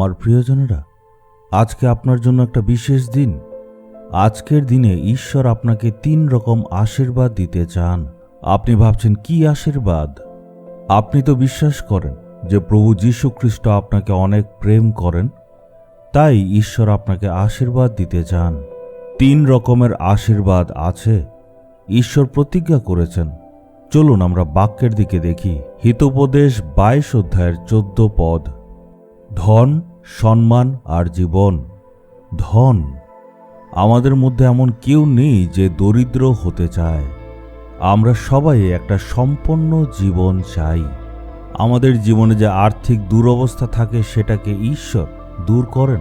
আমার প্রিয়জনেরা, আজকে আপনার জন্য একটা বিশেষ দিন। আজকের দিনে ঈশ্বর আপনাকে তিন রকম আশীর্বাদ দিতে চান। আপনি ভাবছেন, কি আশীর্বাদ? আপনি তো বিশ্বাস করেন যে প্রভু যীশু খ্রিস্ট আপনাকে অনেক প্রেম করেন, তাই ঈশ্বর আপনাকে আশীর্বাদ দিতে চান। তিন রকমের আশীর্বাদ আছে, ঈশ্বর প্রতিজ্ঞা করেছেন। চলুন আমরা বাক্যের দিকে দেখি। হিতোপদেশ বাইশ অধ্যায়ের চোদ্দ পদ। ধন সম্মান আর জীবন, ধন। আমাদের মধ্যে এমন কেউ নেই যে দরিদ্র হতে চায়। আমরা সবাই একটা সম্পন্ন জীবন চাই। আমাদের জীবনে যে আর্থিক দুরবস্থা থাকে সেটাকে ঈশ্বর দূর করেন।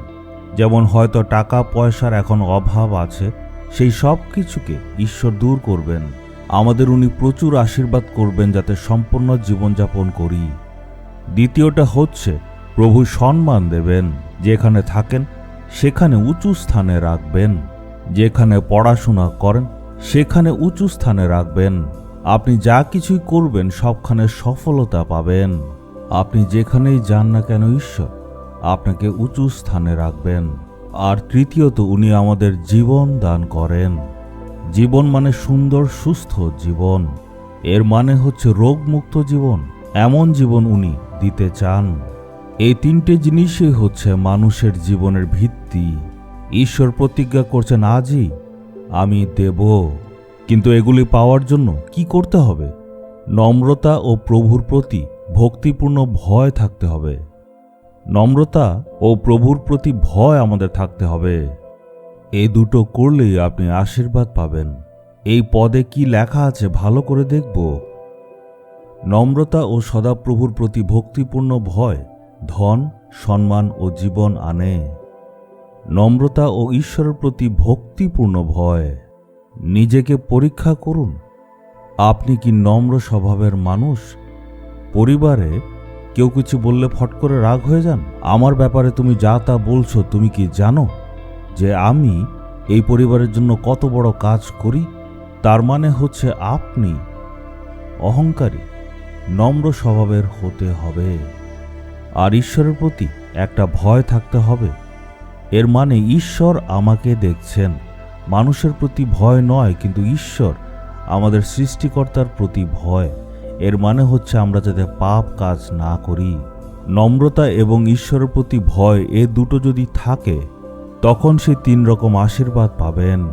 যেমন হয়তো টাকা, পয়সার এখন অভাব আছে, সেই সব কিছুকে ঈশ্বর দূর করবেন। আমাদের উনি প্রচুর আশীর্বাদ করবেন যাতে সম্পূর্ণ জীবনযাপন করি। দ্বিতীয়টা হচ্ছে প্রভু সম্মান দেবেন। যেখানে থাকেন, সেখানে উঁচু স্থানে রাখবেন। যেখানে পড়াশোনা করেন, সেখানে উঁচু স্থানে রাখবেন। আপনি যা কিছুই করবেন, সবখানে সফলতা পাবেন। আপনি যেখানেই যান না কেন ঈশ্বর, আপনাকে উঁচু স্থানে রাখবেন। আর তৃতীয়ত, উনি আমাদের জীবন দান করেন। জীবন মানে সুন্দর, সুস্থ জীবন। এর মানে হচ্ছে রোগমুক্ত জীবন। এমন জীবন উনি দিতে চান। এই তিনটে জিনিসই হচ্ছে মানুষের জীবনের ভিত্তি। ঈশ্বর প্রতিজ্ঞা করছেন, আজই আমি দেব। কিন্তু এগুলি পাওয়ার জন্য কি করতে হবে? নম্রতা ও প্রভুর প্রতি ভক্তিপূর্ণ ভয় থাকতে হবে। নম্রতা ও প্রভুর প্রতি ভয় আমাদের থাকতে হবে। এই দুটো করলেই আপনি আশীর্বাদ পাবেন। এই পদে কি লেখা আছে ভালো করে দেখব? নম্রতা ও সদাপ্রভুর প্রতি ভক্তিপূর্ণ ভয় ধন, সম্মান ও জীবন আনে। নম্রতা ও ঈশ্বরের প্রতি ভক্তিপূর্ণ ভয়। নিজেকে পরীক্ষা করুন। আপনি কি নম্র স্বভাবের মানুষ? পরিবারে কেউ কিছু বললে ফট করে রাগ হয়ে যান? আমার ব্যাপারে তুমি যা তা বলছো, তুমি কি জানো যে আমি এই পরিবারের জন্য কত বড় কাজ করি? তার মানে হচ্ছে আপনি অহংকারী, নম্র স্বভাবের হতে হবে। আর ঈশ্বরের প্রতি একটা ভয় থাকতে হবে। এর মানে ঈশ্বর আমাকে দেখছেন। মানুষের প্রতি ভয় নয়, কিন্তু ঈশ্বর আমাদের সৃষ্টিকর্তার প্রতি ভয়। এর মানে হচ্ছে আমরা যাতে পাপ কাজ না করি। নম্রতা এবং ঈশ্বরের প্রতি ভয় এ দুটো যদি থাকে, তখন সে তিন রকম আশীর্বাদ পাবেন।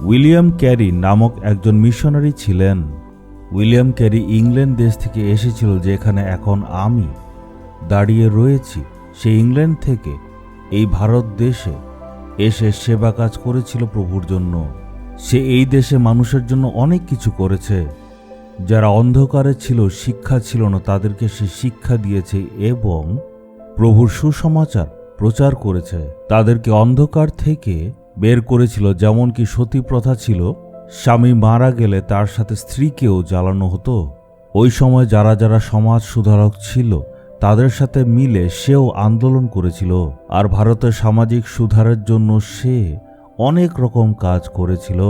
উইলিয়াম ক্যারি নামক একজন মিশনারি ছিলেন। উইলিয়াম ক্যারি ইংল্যান্ড দেশ থেকে এসেছিল, যেখানে এখন আমি। দাঁড়িয়ে রয়েছি সে ইংল্যান্ড থেকে। এই ভারত দেশে এসে সেবা কাজ করেছিল প্রভুর জন্য। সে এই দেশে মানুষের জন্য অনেক কিছু করেছে। যারা অন্ধকারে ছিল, শিক্ষা ছিল না, তাদেরকে সে শিক্ষা দিয়েছে এবং প্রভুর সুসমাচার প্রচার করেছে। তাদেরকে অন্ধকার থেকে বের করেছিল যেমন কি সতী প্রথা ছিল, স্বামী মারা গেলে তার সাথে স্ত্রীকেও জ্বালানো হতো। ওই সময় যারা যারা সমাজ সুধারক ছিল তাদের সাথে মিলে সেও আন্দোলন করেছিল, আর ভারতের সামাজিক সুধারের জন্য সে অনেক রকম কাজ করেছিল।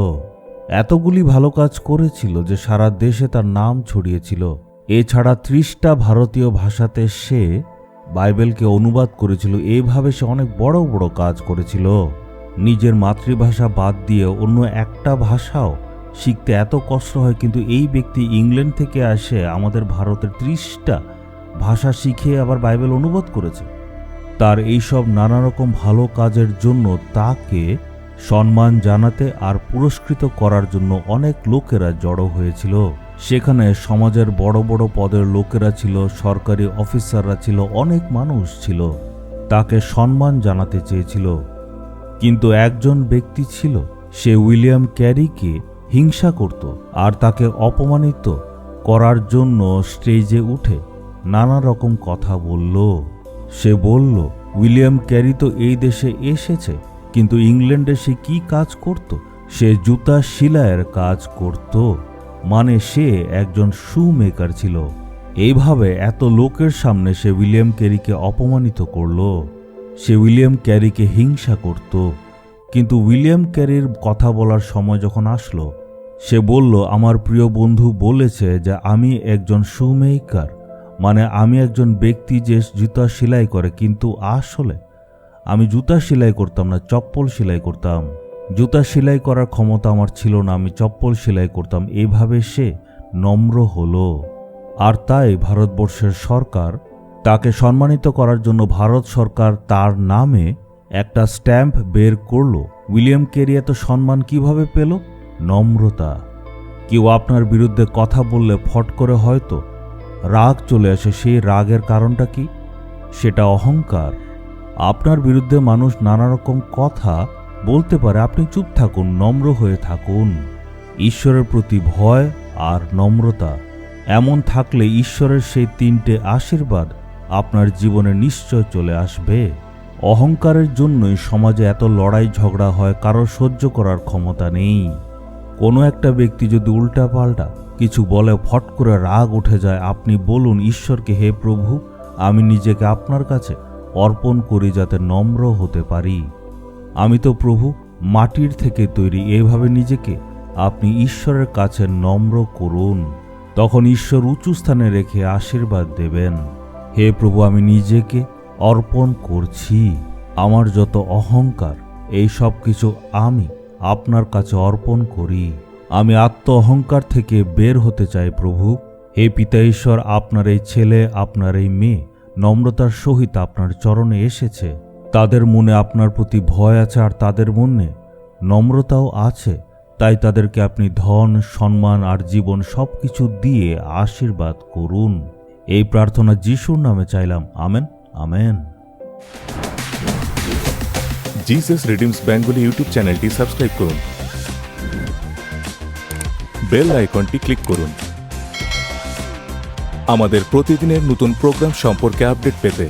এতগুলি ভালো কাজ করেছিল যে সারা দেশে তার নাম ছড়িয়েছিল। এছাড়া ত্রিশটা ভারতীয় ভাষাতে সে বাইবেলকে অনুবাদ করেছিল। এইভাবে সে অনেক বড় বড় কাজ করেছিল। নিজের মাতৃভাষা বাদ দিয়ে অন্য একটা ভাষাও শিখতে এত কষ্ট হয়, কিন্তু এই ব্যক্তি ইংল্যান্ড থেকে আসে আমাদের ভারতের ত্রিশটা ভাষা শিখে আবার বাইবেল অনুবাদ করেছে। তার এইসব নানা রকম ভালো কাজের জন্য তাকে সম্মান জানাতে আর পুরস্কৃত করার জন্য অনেক লোকেরা জড়ো হয়েছিল। সেখানে সমাজের বড় বড় পদের লোকেরা ছিল, সরকারি অফিসাররা ছিল, অনেক মানুষ ছিল। তাকে সম্মান জানাতে চেয়েছিল। কিন্তু একজন ব্যক্তি ছিল, সে উইলিয়াম ক্যারিকে হিংসা করত আর তাকে অপমানিত করার জন্য স্টেজে উঠে নানা রকম কথা বলল। সে বলল, উইলিয়াম ক্যারি তো এই দেশে এসেছে, কিন্তু ইংল্যান্ডে সে কি কাজ করত? সে জুতা শিলায়ের কাজ করত। মানে সে একজন শু মেকার ছিল। এইভাবে এত লোকের সামনে সে উইলিয়াম ক্যারিকে অপমানিত করল। সে উইলিয়াম ক্যারিকে হিংসা করত। কিন্তু উইলিয়াম ক্যারির কথা বলার সময় যখন আসলো, সে বলল, আমার প্রিয় বন্ধু বলেছে যে আমি একজন শুমেকার মানে আমি একজন ব্যক্তি যে জুতা সেলাই করে, কিন্তু আসলে আমি জুতা সেলাই করতাম না, চপ্পল সেলাই করতাম। জুতা সেলাই করার ক্ষমতা আমার ছিল না, আমি চপ্পল সেলাই করতাম। এইভাবে সে নম্র হলো। আর তাই ভারতবর্ষের সরকার তাকে সম্মানিত করার জন্য ভারত সরকার তার নামে একটা স্ট্যাম্প বের করল। উইলিয়াম কেরি এত সম্মান কীভাবে পেল? নম্রতা। কেউ আপনার বিরুদ্ধে কথা বললে ফট করে হয়তো রাগ চলে আসে, সেই রাগের কারণটা কি? সেটা অহংকার। আপনার বিরুদ্ধে মানুষ নানা রকম কথা বলতে পারে। আপনি চুপ থাকুন, নম্র হয়ে থাকুন। ঈশ্বরের প্রতি ভয় আর নম্রতা এমন থাকলে ঈশ্বরের সেই তিনটে আশীর্বাদ আপনার জীবনে নিশ্চয় চলে আসবে। অহংকারের জন্যই সমাজে এত লড়াই ঝগড়া হয়, কারও সহ্য করার ক্ষমতা নেই। কোনো একটা ব্যক্তি যদি উল্টাপাল্টা কিছু বলে ফট করে রাগ উঠে যায়। আপনি বলুন, ঈশ্বরকে হে প্রভু, আমি নিজেকে আপনার কাছে অর্পণ করি যাতে নম্র হতে পারি। আমি তো প্রভু, মাটির থেকে তৈরি, এভাবে নিজেকে আপনি ঈশ্বরের কাছে নম্র করুন। তখন ঈশ্বর উঁচু স্থানে রেখে আশীর্বাদ দেবেন। হে প্রভু, আমি নিজেকে অর্পণ করছি। আমার যত অহংকার, এই সব কিছু আমি আপনার কাছে অর্পণ করি। আমি আত্ম অহংকার থেকে বের হতে চাই, প্রভু। হে পিতা ঈশ্বর, আপনার এই ছেলে, আপনার এই মেয়ে, নম্রতার সহিত আপনার চরণে এসেছে। তাদের মনে আপনার প্রতি ভয় আছে আর তাদের মনে নম্রতাও আছে। তাই তাদেরকে আপনি ধন, সম্মান আর জীবন সব কিছু দিয়ে আশীর্বাদ করুন। এই প্রার্থনা যিশুর নামে চাইলাম। Amen. Amen. Jesus redeems Bengali YouTube চ্যানেলটি সাবস্ক্রাইব করুন। বেল আইকনটি ক্লিক করুন। আমাদের প্রতিদিনের নতুন প্রোগ্রাম সম্পর্কে আপডেট পেতে